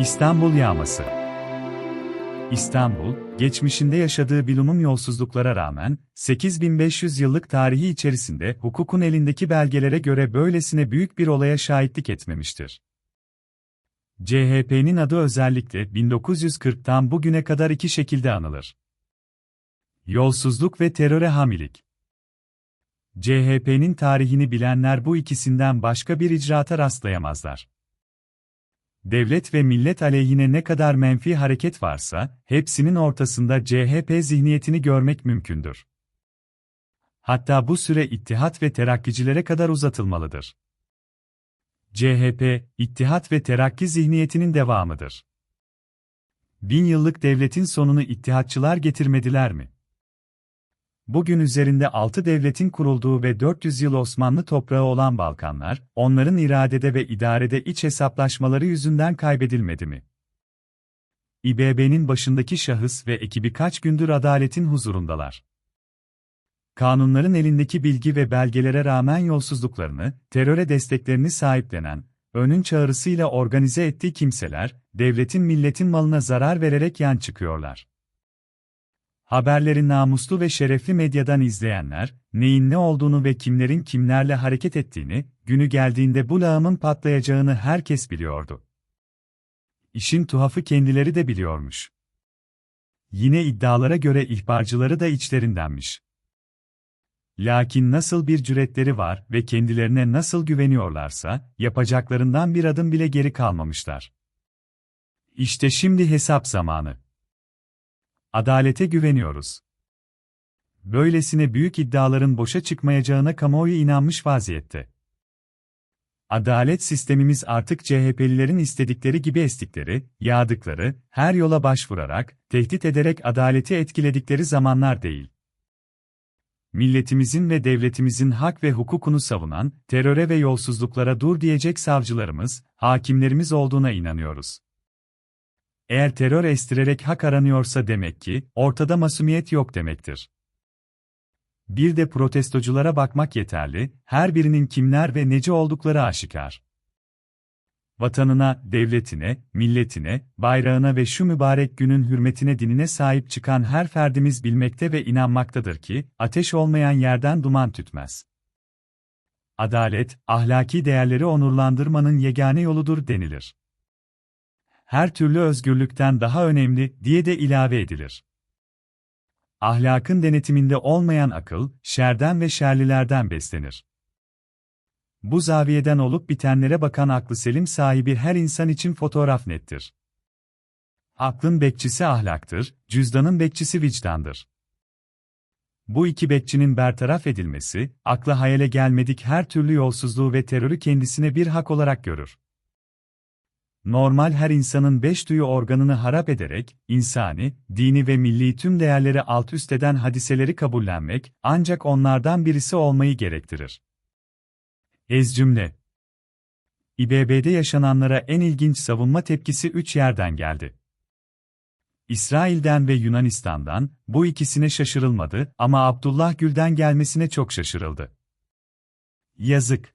İstanbul yağması. İstanbul, geçmişinde yaşadığı bilumum yolsuzluklara rağmen, 8500 yıllık tarihi içerisinde hukukun elindeki belgelere göre böylesine büyük bir olaya şahitlik etmemiştir. CHP'nin adı özellikle 1940'tan bugüne kadar iki şekilde anılır. Yolsuzluk ve teröre hamilik. CHP'nin tarihini bilenler bu ikisinden başka bir icraata rastlayamazlar. Devlet ve millet aleyhine ne kadar menfi hareket varsa, hepsinin ortasında CHP zihniyetini görmek mümkündür. Hatta bu süre ittihat ve terakkicilere kadar uzatılmalıdır. CHP, ittihat ve terakki zihniyetinin devamıdır. Bin yıllık devletin sonunu ittihatçılar getirmediler mi? Bugün üzerinde altı devletin kurulduğu ve 400 yıl Osmanlı toprağı olan Balkanlar, onların iradede ve idarede iç hesaplaşmaları yüzünden kaybedilmedi mi? İBB'nin başındaki şahıs ve ekibi kaç gündür adaletin huzurundalar. Kanunların elindeki bilgi ve belgelere rağmen yolsuzluklarını, teröre desteklerini sahiplenen, önün çağrısıyla organize ettiği kimseler, devletin milletin malına zarar vererek yan çıkıyorlar. Haberleri namuslu ve şerefli medyadan izleyenler, neyin ne olduğunu ve kimlerin kimlerle hareket ettiğini, günü geldiğinde bu lağımın patlayacağını herkes biliyordu. İşin tuhafı kendileri de biliyormuş. Yine iddialara göre ihbarcıları da içlerindenmiş. Lakin nasıl bir cüretleri var ve kendilerine nasıl güveniyorlarsa, yapacaklarından bir adım bile geri kalmamışlar. İşte şimdi hesap zamanı. Adalete güveniyoruz. Böylesine büyük iddiaların boşa çıkmayacağına kamuoyu inanmış vaziyette. Adalet sistemimiz artık CHP'lilerin istedikleri gibi estikleri, yağdıkları, her yola başvurarak, tehdit ederek adaleti etkiledikleri zamanlar değil. Milletimizin ve devletimizin hak ve hukukunu savunan, teröre ve yolsuzluklara dur diyecek savcılarımız, hakimlerimiz olduğuna inanıyoruz. Eğer terör estirerek hak aranıyorsa demek ki, ortada masumiyet yok demektir. Bir de protestoculara bakmak yeterli, her birinin kimler ve nece oldukları aşikar. Vatanına, devletine, milletine, bayrağına ve şu mübarek günün hürmetine dinine sahip çıkan her ferdimiz bilmekte ve inanmaktadır ki, ateş olmayan yerden duman tütmez. Adalet, ahlaki değerleri onurlandırmanın yegane yoludur denilir her türlü özgürlükten daha önemli diye de ilave edilir. Ahlakın denetiminde olmayan akıl, şerden ve şerlilerden beslenir. Bu zaviyeden olup bitenlere bakan aklı selim sahibi her insan için fotoğraf nettir. Aklın bekçisi ahlaktır, cüzdanın bekçisi vicdandır. Bu iki bekçinin bertaraf edilmesi, akla hayale gelmedik her türlü yolsuzluğu ve terörü kendisine bir hak olarak görür normal her insanın beş duyu organını harap ederek, insani, dini ve milli tüm değerleri alt üst eden hadiseleri kabullenmek, ancak onlardan birisi olmayı gerektirir. Ez cümle İBB'de yaşananlara en ilginç savunma tepkisi üç yerden geldi. İsrail'den ve Yunanistan'dan, bu ikisine şaşırılmadı ama Abdullah Gül'den gelmesine çok şaşırıldı. Yazık.